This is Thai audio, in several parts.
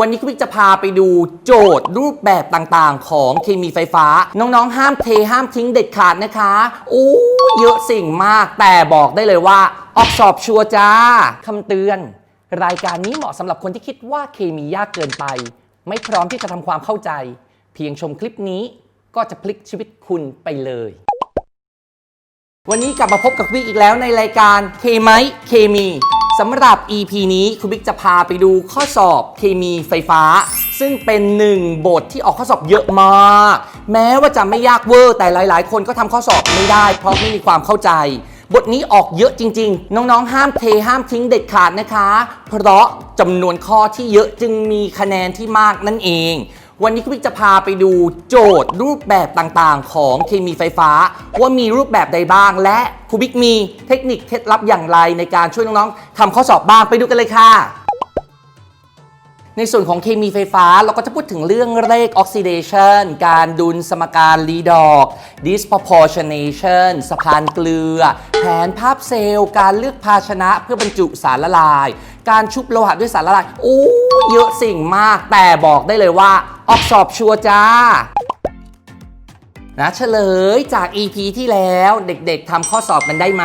วันนี้คุณพิกจะพาไปดูโจทย์รูปแบบต่างๆ ของเคมีไฟฟ้า น้องๆ ห้ามเทห้ามทิ้งเด็ดขาดนะคะโอ้เยอะสิ่งมาก แต่บอกได้เลยว่า ออกสอบชัวร์จ้าคำเตือน รายการนี้เหมาะสำหรับคนที่คิดว่าเคมียากเกินไป ไม่พร้อมที่จะทำความเข้าใจ เพียงชมคลิปนี้ก็จะพลิกชีวิตคุณไปเลยวันนี้กลับมาพบกับคุณบิ๊กอีกแล้วในรายการเคไมเคมี สำหรับ EP นี้คุณบิ๊กจะพาไปดูข้อสอบเคมีไฟฟ้า ซึ่งเป็นหนึ่งบทที่ออกข้อสอบเยอะมาก แม้ว่าจะไม่ยากเวอร์ แต่หลายๆ คนก็ทำข้อสอบไม่ได้ เพราะไม่มีความเข้าใจ บทนี้ออกเยอะจริง ๆ น้องๆ ห้ามเทห้ามทิ้งเด็ดขาดนะคะ เพราะจำนวนข้อที่เยอะจึงมีคะแนนที่มากนั่นเอง วันนี้คุณบิ๊กจะพาไปดูโจทย์รูปแบบต่างๆ ของเคมีไฟฟ้า ว่ามีรูปแบบใดบ้าง และคุณบิ๊กมีเทคนิคเคล็ดลับอย่างไรในการช่วยน้องๆทำข้อสอบบ้างไปดูกันเลยค่ะ ในส่วนของเคมีไฟฟ้าเราก็จะพูดถึงเรื่องเลขออกซิเดชันการดุลสมการรีดอก disproportionation สะพานเกลือ แผนภาพเซลล์ การเลือกภาชนะเพื่อบรรจุสารละลาย การชุบโลหะด้วยสารละลาย โอ้ เยอะสิ่งมาก แต่บอกได้เลยว่า ออกสอบชัวร์จ้า นะเฉลยจาก EP ที่แล้วเด็กๆทำข้อสอบกันได้ไหม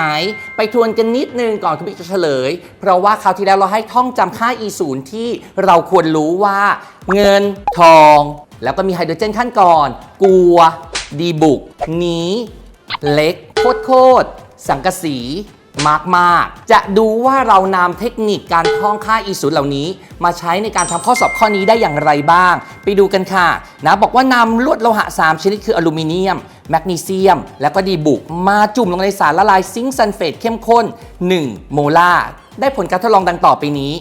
ไปทวนกันนิดนึงก่อนคุณบิ๊กจะเฉลย เพราะว่าคราวที่แล้วเราให้ท่องจำค่า E 0ที่เราควรรู้ว่า เงินทอง แล้วก็มีไฮโดรเจนขั้นก่อน กัว ดีบุก นีเล็ก โคตรโคตรสังกะสี มากมากๆ จะดูว่าเรานำเทคนิคการท่องค่า e 0เหล่านี้ มาใช้ในการทำข้อสอบข้อนี้ได้อย่างไรบ้าง ไปดูกันค่ะ นะบอกว่านำลวดโลหะ 3 ชนิดคืออลูมิเนียม แมกนีเซียม แล้วก็ดีบุก มาจุ่มลงในสารละลายซิงค์ซัลเฟตเข้มข้น 1 โมลาร์ได้ผลการทดลองดังต่อไปนี้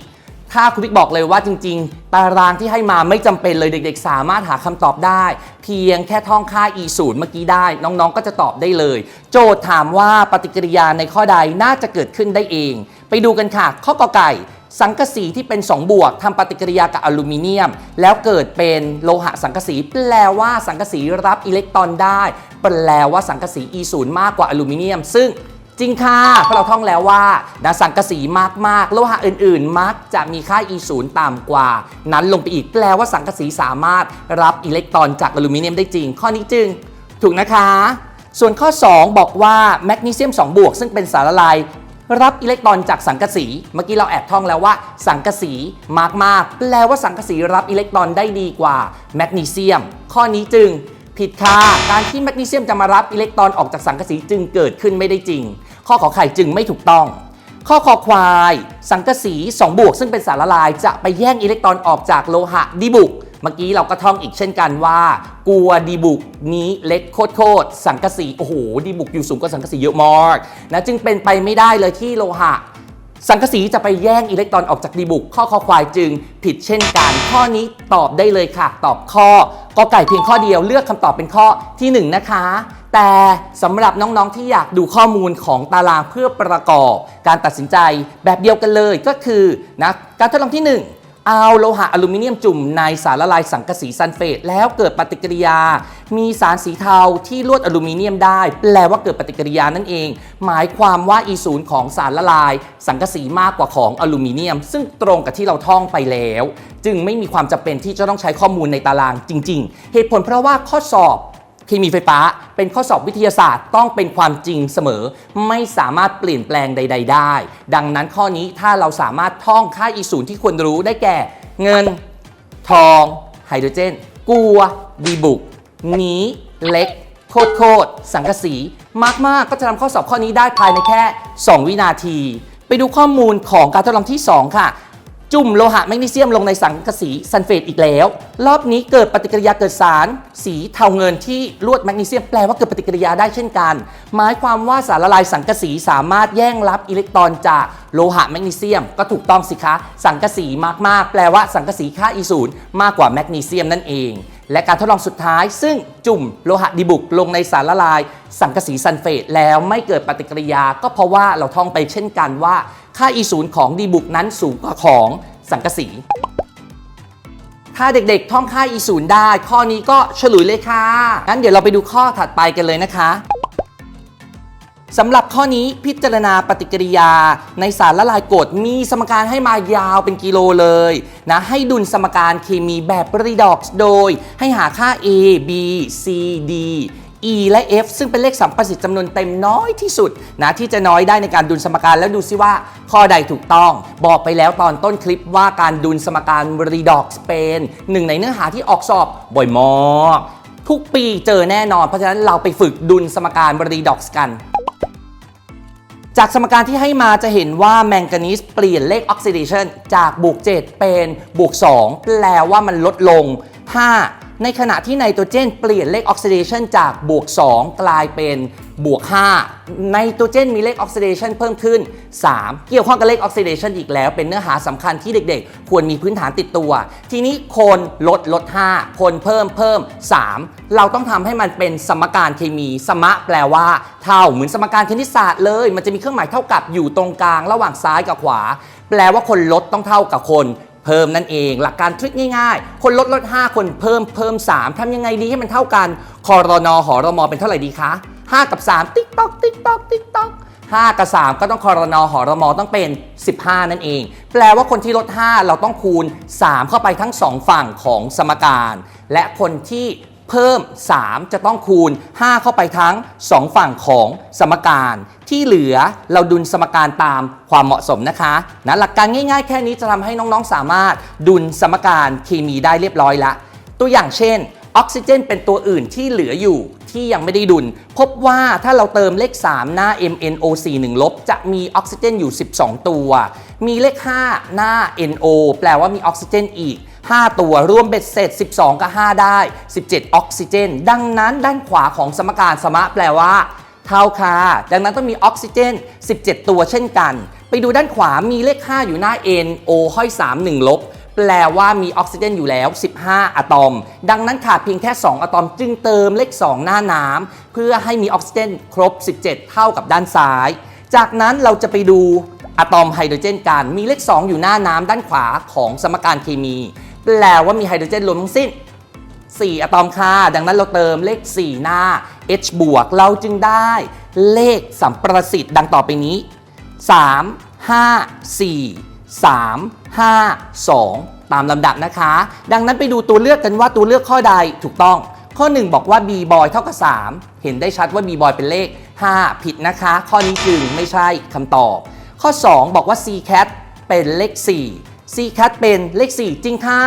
ถ้าคุณพิกบอกเลยว่าจริง ๆ ตารางที่ให้มาไม่จำเป็นเลยเด็ก ๆ สามารถหาคำตอบได้ เพียงแค่ท่องค่า e 0เมื่อกี้ได้ น้องๆ ก็จะตอบได้เลย โจทย์ถามว่าปฏิกิริยาในข้อใดน่าจะเกิดขึ้นได้เอง ไปดูกันค่ะ ข้อกอไก่ สังกะสีที่เป็น 2 บวกทำปฏิกิริยากับอลูมิเนียม แล้วเกิดเป็นโลหะสังกะสีแปลว่าสังกะสีรับอิเล็กตรอนได้แปลว่าสังกะสี e 0มากกว่าอลูมิเนียม ซึ่ง จริงค่ะ เพราะเราท่องแล้วว่านะสังกะสีมากมากๆโลหะอื่น ๆ มักจะมีค่า E 0ต่ำกว่า นั้นลงไปอีกแปลว่าสังกะสีสามารถรับอิเล็กตรอนจากอลูมิเนียมได้จริง ข้อนี้จึง ถูกนะคะ ส่วนข้อ 2 บอกว่าแมกนีเซียม2บวกซึ่งเป็นสารละลายรับอิเล็กตรอนจากสังกะสี เมื่อกี้เราแอบท่องแล้วว่า สังกะสีมากมากๆแปลว่าสังกะสีรับอิเล็กตรอนได้ดีกว่าแมกนีเซียม ข้อนี้จึง ผิดค่ะ การที่แมกนีเซียมจะมารับอิเล็กตรอนออกจากสังกะสีจึงเกิดขึ้นไม่ได้จริง ข้อขอไข่จึงไม่ถูกต้อง ข้อคอควาย สังกะสี2บวกซึ่งเป็นสารละลายจะไปแย่งอิเล็กตรอนออกจากโลหะดีบุก เมื่อกี้เราก็ท่องอีกเช่นกันว่ากลัวดีบุกนี้เล็กโคตรโคตรสังกะสีโอ้โหดีบุกอยู่สูงกว่าสังกะสีเยอะมากนะจึงเป็นไปไม่ได้เลยที่โลหะสังกะสีจะไปแย่งอิเล็กตรอนออกจากดีบุก ข้อคอควายจึงผิดเช่นกัน ข้อนี้ตอบได้เลยค่ะ ตอบข้อ กอไก่เพียงข้อเดียวเลือกคำตอบเป็นข้อทีหนึ่1 นะคะ แต่สำหรับน้องๆที่อยากดูข้อมูลของตารางเพื่อประกอบการตัดสินใจแบบเดียวกันเลยก็คือนะการทดลองที่ 1 เอาโลหะอลูมิเนียมจุ่มในสารละลายสังกะสีซัลเฟต แล้วเกิดปฏิกิริยา มีสารสีเทาที่ลวดอลูมิเนียมได้ แปลว่าเกิดปฏิกิริยานั่นเอง หมายความว่า E 0ของสารละลาย สังกะสีมากกว่าของอลูมิเนียม ซึ่งตรงกับที่เราท่องไปแล้ว จึงไม่มีความจำเป็นที่จะต้องใช้ข้อมูลในตารางจริง ๆ เหตุผลเพราะว่าข้อสอบ เคมีไฟฟ้าเป็นข้อสอบวิทยาศาสตร์ต้องเป็นความจริงเสมอ ไม่สามารถเปลี่ยนแปลงใด ๆ ได้ ดังนั้นข้อนี้ถ้าเราสามารถท่องค่า E 0ที่ควรรู้ได้แก่ เงิน ทองไฮโดรเจนกัวดีบุกหนีเล็ก โคตรโคตรสังกะสี มากๆก็จะทำข้อสอบข้อนี้ได้ภายในแค่ 2 วินาที ไปดูข้อมูลของการทดลองที่ 2 ค่ะ จุ่มโลหะแมกนีเซียมลงในสังกะสีซัลเฟตอีกแล้ว รอบนี้เกิดปฏิกิริยาเกิดสาร สีเทาเงินที่ลวดแมกนีเซียมแปลว่าเกิดปฏิกิริยาได้เช่นกัน หมายความว่าสารละลายสังกะสีสามารถแย่งรับอิเล็กตรอนจากโลหะแมกนีเซียม ก็ถูกต้องสิคะ สังกะสีมากๆ แปลว่าสังกะสีค่า E 0มากกว่าแมกนีเซียมนั่นเอง และการทดลองสุดท้าย ซึ่งจุ่มโลหะดีบุกลงในสารละลาย สังกะสีซัลเฟตแล้วไม่เกิดปฏิกิริยา ก็เพราะว่าเราท่องไปเช่นกันว่า ค่า E 0ของดีบุกนั้นสูงกว่าของสังกะสีถ้าเด็กๆ ท่องค่า E 0ได้ ข้อนี้ก็ฉลุยเลยค่ะ งั้นเดี๋ยวเราไปดูข้อถัดไปกันเลยนะคะ สำหรับข้อนี้พิจารณาปฏิกิริยา ในสารละลายกรดมีสมการให้มายาวเป็นกิโลเลยนะให้ดุลสมการเคมีแบบ redox โดย ให้หาค่า a b c d e และ f ซึ่งเป็นเลขสัมประสิทธิ์จำนวนเต็มน้อยที่สุดนะที่จะน้อยได้ในการดุลสมการแล้วดูซิว่าข้อใดถูกต้อง บอกไปแล้วตอนต้นคลิปว่าการดุลสมการ redox เป็นหนึ่งในเนื้อหาที่ออกสอบบ่อยมากทุกปีเจอแน่นอนเพราะฉะนั้นเราไปฝึกดุลสมการ redox กัน จากสมการที่ให้มาจะเห็นว่าแมงกานีสเปลี่ยนเลขออกซิเดชันจากบวก7เป็นบวก2แปลว่ามันลดลง 5 ในขณะที่ไนโตรเจนเปลี่ยนเลขออกซิเดชันจากบวก 2 กลายเป็นบวก 5 ไนโตรเจนมีเลขออกซิเดชันเพิ่มขึ้น 3 เกี่ยวข้องกับเลขออกซิเดชันอีกแล้ว เป็นเนื้อหาสำคัญที่เด็กๆ ควรมีพื้นฐานติดตัว ทีนี้คนลดลด 5 คนเพิ่มเพิ่ม 3 เราต้องทำให้มันเป็นสมการเคมี สมะแปลว่า เท่าเหมือนสมการคณิตศาสตร์เลย มันจะมีเครื่องหมายเท่ากับอยู่ตรงกลางระหว่างซ้ายกับขวา แปลว่าคนลดต้องเท่ากับคน เพิ่มนั่นเอง หลักการทริคง่ายๆ คนลดลด 5 คนเพิ่มเพิ่ม 3ทำยังไงดีให้มันเท่ากันคอรนอหอรมอเป็นเท่าไหร่ดีคะ 5 กับ 3 ติ๊กตอกติ๊กตอกติ๊กตอก5 กับ 3 ก็ต้องคอรนอหอรมอต้องเป็น 15 นั่นเอง แปลว่าคนที่ลด 5 เราต้องคูณ 3 เข้าไปทั้ง 2 ฝั่งของสมการ และคนที่ เพิ่ม 3 จะต้องคูณ 5 เข้าไปทั้ง 2 ฝั่งของสมการ ที่เหลือเราดุลสมการตามความเหมาะสมนะคะนะหลักการง่ายๆ แค่นี้จะทำให้น้องๆ สามารถดุลสมการเคมีได้เรียบร้อยละ ตัวอย่างเช่นออกซิเจนเป็นตัวอื่นที่เหลืออยู่ที่ยังไม่ได้ดุล พบว่าถ้าเราเติมเลข 3 หน้า MnO4 1ลบจะมีออกซิเจนอยู่ 12 ตัว มีเลข 5 หน้า NO แปลว่ามีออกซิเจนอีก 5 ตัวรวมเบ็ดเสร็จ 12 กับ 5 ได้ 17 ออกซิเจน ดังนั้นด้านขวาของสมการสมะแปลว่า เท่าค่ะ ดังนั้นต้องมีออกซิเจน 17 ตัวเช่นกัน ไปดูด้านขวามีเลข 5 อยู่หน้า NO ห้อย 3 1 ลบ แปลว่ามีออกซิเจนอยู่แล้ว 15 อะตอม ดังนั้นขาดเพียงแค่ 2 อะตอม จึงเติมเลข 2 หน้าน้ำเพื่อให้มีออกซิเจนครบ 17 เท่ากับด้านซ้าย จากนั้นเราจะไปดูอะตอมไฮโดรเจนกัน มีเลข 2 อยู่หน้าน้ำด้านขวาของสมการเคมี แปลว่ามีไฮโดรเจนรวมทั้งสิ้น 4 อะตอมค่ะ ดังนั้นเราเติมเลข 4 หน้า H บวกเราจึงได้เลขสัมประสิทธิ์ดังต่อไปนี้ 3 5 4 3 5 2 ตามลำดับนะคะ ดังนั้นไปดูตัวเลือกกันว่าตัวเลือกข้อใดถูกต้อง ข้อ 1 บอกว่า b boy เท่ากับ 3 เห็นได้ชัดว่า b boy เป็นเลข 5 ผิดนะคะ ข้อนี้จึงไม่ใช่คำตอบ ข้อ 2 บอกว่า c cat เป็นเลข 4 c cat เป็นเลข 4 จริงค่ะ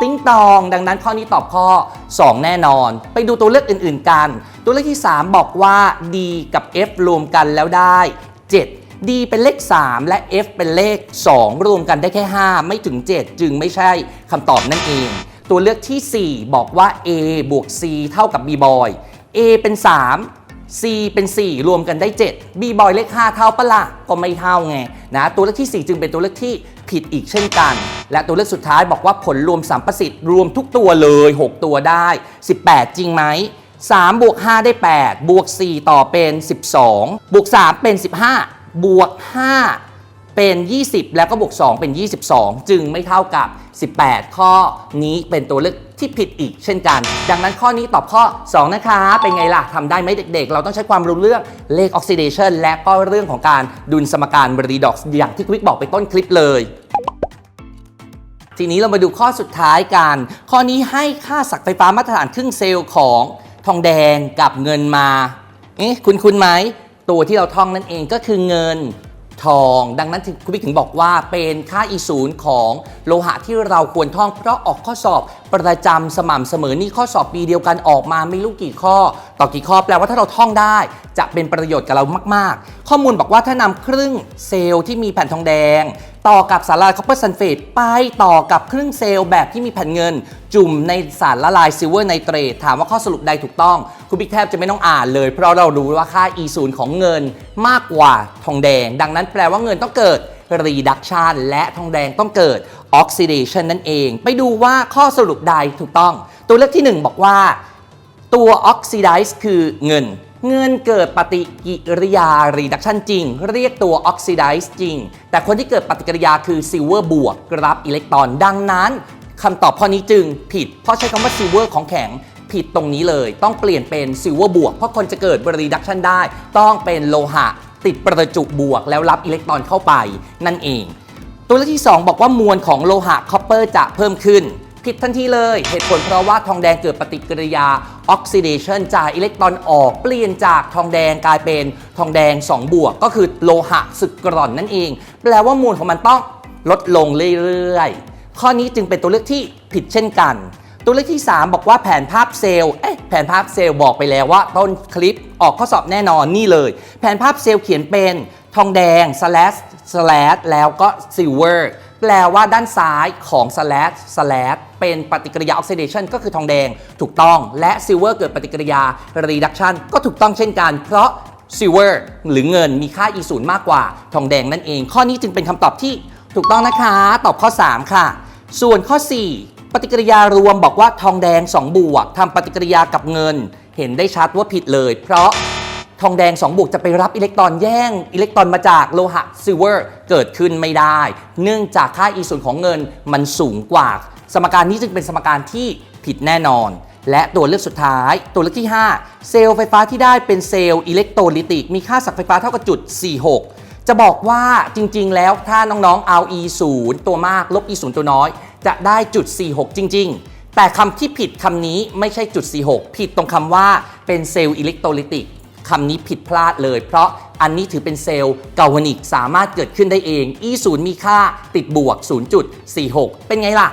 ติ้งตอง ดังนั้นข้อนี้ตอบข้อ 2 แน่นอน ไปดูตัวเลือกอื่น ๆ กัน ตัวเลือกที่ 3 บอกว่า d กับ f รวมกันแล้วได้ 7 d เป็นเลข 3 และ f เป็นเลข 2 รวมกันได้แค่ 5 ไม่ถึง 7 จึงไม่ใช่คำตอบนั่นเอง ตัวเลือกทีสี่4 บอกว่า a บวก c เท่ากับ b boy a เป็น 3 C เป็น 4 รวมกันได้ 7 B boy เลข 5 เท่าปะละ่ะก็ไม่เท่าไงนะตัวเลือกที่ 4 จึงเป็นตัวเลือกที่ผิดอีกเช่นกัน และตัวเลือกสุดท้ายบอกว่าผลรวมสัมประสิทธิ์รวมทุกตัวเลย 6 ตัวได้ 18 จริงไหม3บวก5ได้ 8 บวก 4 ต่อเป็น 12 บวก 3 เป็น 15 บวก 5 เป็น 20 แล้วก็บวก 2 เป็น 22 จึงไม่เท่ากับ 18 ข้อนี้เป็นตัวเลือก ที่ผิดอีกเช่นกัน ดังนั้นข้อนี้ตอบข้อ 2 นะคะ เป็นไงล่ะทำได้ไหมเด็กๆ เราต้องใช้ความรู้เรื่องเลขออกซิเดชันและก็เรื่องของการดุลสมการบรีดอกอย่างที่ควิกบอกไปต้นคลิปเลยทีนี้เรามาดูข้อสุดท้ายกัน ข้อนี้ให้ค่าศักย์ไฟฟ้ามาตรฐานครึ่งเซลล์ของทองแดงกับเงินมา เอ๊ะ คุณคุณไหม ตัวที่เราท่องนั่นเองก็คือเงิน ทอง ดังนั้นถึงคุณพี่ถึงบอกว่าเป็นค่าอีศูนย์ของโลหะที่เราควรท่อง เพราะออกข้อสอบประจำสม่ำเสมอนี่ข้อสอบปีเดียวกันออกมาไม่รู้กี่ข้อ ต่อกี่ข้อแปลว่าถ้าเราท่องได้ จะเป็นประโยชน์กับเรามาก ๆ ข้อมูลบอกว่าถ้านำครึ่งเซลล์ที่มีแผ่นทองแดง ต่อกับสารละลายคอปเปอร์ซัลเฟตไปต่อกับครึ่งเซลล์แบบที่มีแผ่นเงิน จุ่มในสารละลายซิลเวอร์ไนเตรตถามว่าข้อสรุปใดถูกต้อง คุณบิ๊กแทบจะไม่ต้องอ่านเลย เพราะเรารู้ว่าค่า E 0 ของเงินมากกว่าทองแดง ดังนั้นแปลว่าเงินต้องเกิด reduction และทองแดงต้องเกิด oxidation นั่นเอง ไปดูว่าข้อสรุปใดถูกต้อง ตัวเลือกที่ 1 บอกว่า ตัว oxidize คือเงิน เงินเกิดปฏิกิริยา reduction จริง เรียกตัว oxidize จริง แต่คนที่เกิดปฏิกิริยาคือ silver บวกรับอิเล็กตรอน ดังนั้นคำตอบข้อนี้จึงผิด เพราะใช้คำว่า silver ของแข็งผิดตรงนี้เลย ต้องเปลี่ยนเป็นซิลเวอร์บวก เพราะคนจะเกิดรีดักชันได้ ต้องเป็นโลหะ ติดประจุบวก แล้วรับอิเล็กตรอนเข้าไป นั่นเอง ตัวเลือกที่ 2 บอกว่ามวลของโลหะคอปเปอร์จะเพิ่มขึ้น ผิดทันทีเลย เหตุผลเพราะว่าทองแดงเกิดปฏิกิริยา ออกซิเดชันจากอิเล็กตรอนออกเปลี่ยนจากทองแดงกลายเป็นทองแดง 2 บวก ก็คือโลหะสึกกร่อนนั่นเอง แปลว่ามวลของมันต้องลดลงเรื่อยๆ ข้อนี้จึงเป็นตัวเลือกที่ผิดเช่นกัน ตัวเลขที่ 3 บอกว่าแผนภาพเซลล์เอ๊ะแผนภาพเซลล์บอกไปแล้วว่าต้นคลิปออกข้อสอบแน่นอนนี่เลย แผนภาพเซลล์เขียนเป็นทองแดง slash slash แล้วก็ silver แปลว่าด้านซ้ายของ slash slash เป็นปฏิกิริยา oxidation ก็คือทองแดงถูกต้อง และ silver เกิดปฏิกิริยา reduction ก็ถูกต้องเช่นกัน เพราะ silver หรือเงินมีค่า e 0มากกว่าทองแดงนั่นเอง ข้อนี้จึงเป็นคำตอบที่ถูกต้องนะคะ ตอบข้อ 3 ค่ะ ส่วนข้อ 4 ปฏิกิริยารวมบอกว่าทองแดง 2 บวกทำปฏิกิริยากับเงิน เห็นได้ชัดว่าผิดเลย เพราะ ทองแดง 2 บวกจะไปรับอิเล็กตรอนแย่งอิเล็กตรอนมาจากโลหะซิลเวอร์เกิดขึ้นไม่ได้ เนื่องจากค่า e ส่วนของเงินมันสูงกว่า สมการนี้จึงเป็นสมการที่ผิดแน่นอน และตัวเลือกสุดท้าย ตัวเลือกที่ 5 เซลล์ไฟฟ้าที่ได้เป็นเซลล์อิเล็กโตลิติก มีค่าสักไฟฟ้าเท่ากับจุด 46 จะบอกว่าจริงๆ แล้วถ้าน้องๆเอา e 0ตัวมากลบ e 0ตัวน้อย จะได้จุด 46 จริง ๆ แต่คำที่ผิดคำนี้ไม่ใช่จุด 46 ผิดตรงคำว่าเป็นเซลล์อิเล็กโตลิติก คำนี้ผิดพลาดเลย เพราะอันนี้ถือเป็นเซลล์กาวนิกสามารถเกิดขึ้นได้เอง e 0 มีค่าติดบวก 0.46 เป็นไงล่ะ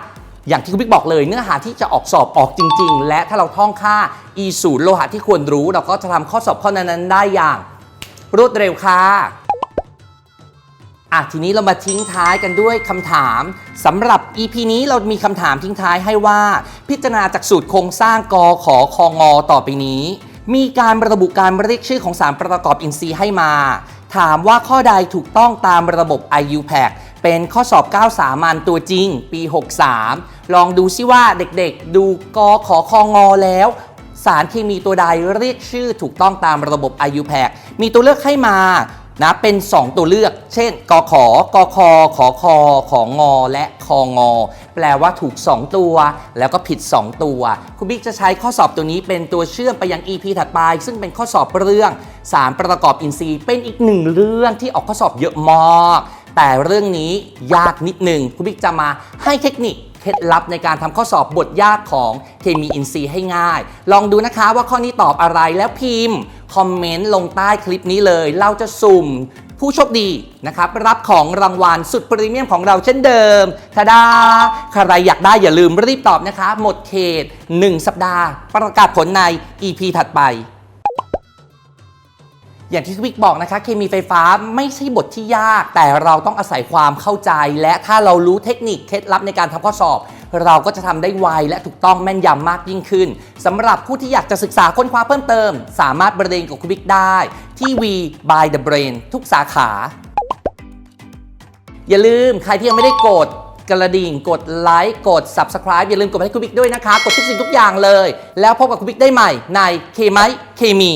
อย่างที่คุณบิ๊กบอกเลยเนื้อหาที่จะออกสอบออกจริง ๆ และถ้าเราท่องค่า e 0 โลหะที่ควรรู้ เราก็จะทำข้อสอบข้อนั้นๆ ได้อย่าง รวดเร็วค่ะอะทีนี้เรามาทิ้งท้ายกันด้วยคำถามสำหรับ EP นี้เรามีคำถามทิ้งท้ายให้ว่า พิจารณาจากสูตรโครงสร้างกอขอคองอต่อไปนี้ มีการระบุการเรียกชื่อของสารประกอบอินทรีย์ให้มา ถามว่าข้อใดถูกต้องตามระบบ IUPAC เป็นข้อสอบ 9 สามัญตัวจริง ปี 63 ลองดูซิว่าเด็กๆ ดูกอขอคองอแล้ว สารเคมีตัวใดเรียกชื่อถูกต้องตามระบบ IUPAC มีตัวเลือกให้มา นะเป็น 2 ตัวเลือก เช่นกขอกคขอคอของงอ และคองอ แปลว่าถูก 2 ตัว แล้วก็ผิด 2 ตัว คุณบิ๊กจะใช้ข้อสอบตัวนี้เป็นตัวเชื่อมไปยัง EP ถัดไป ซึ่งเป็นข้อสอบเรื่องสารประกอบอินทรีย์ เป็นอีกหนึ่งเรื่องที่ออกข้อสอบเยอะมากแต่เรื่องนี้ยากนิดหนึ่งคุณบิ๊กจะมาให้เทคนิคเคล็ดลับในการทำข้อสอบบทยากของเคมีอินทรีย์ให้ง่าย ลองดูนะคะว่าข้อนี้ตอบอะไรแล้วพิมพ์ คอมเมนต์ลงใต้คลิปนี้เลย เราจะสุ่มผู้โชคดีนะครับ รับของรางวัลสุดพรีเมียมของเราเช่นเดิมทาดา ใครอยากได้อย่าลืมรีบตอบนะคะ หมดเขต 1 สัปดาห์ ประกาศผลใน EP ถัดไปอย่างที่วิกบอกนะคะ เคมีไฟฟ้าไม่ใช่บทที่ยาก แต่เราต้องอาศัยความเข้าใจ และถ้าเรารู้เทคนิคเคล็ดลับในการทำข้อสอบ เราก็จะทำได้ไวและถูกต้องแม่นยำมากยิ่งขึ้นสำหรับผู้ที่อยากจะศึกษาค้นคว้าเพิ่มเติม สามารถบรเรียนกับคุณวิกได้ที่ V by the Brain ทุกสาขา อย่าลืมใครที่ยังไม่ได้กดกระดิ่งกดไลค์กด Subscribe อย่าลืมกดให้คุณบิ๊กด้วยนะคะ กดทุกสิ่งทุกอย่างเลย แล้วพบกับคุณบิ๊กได้ใหม่ในเคไมเคมี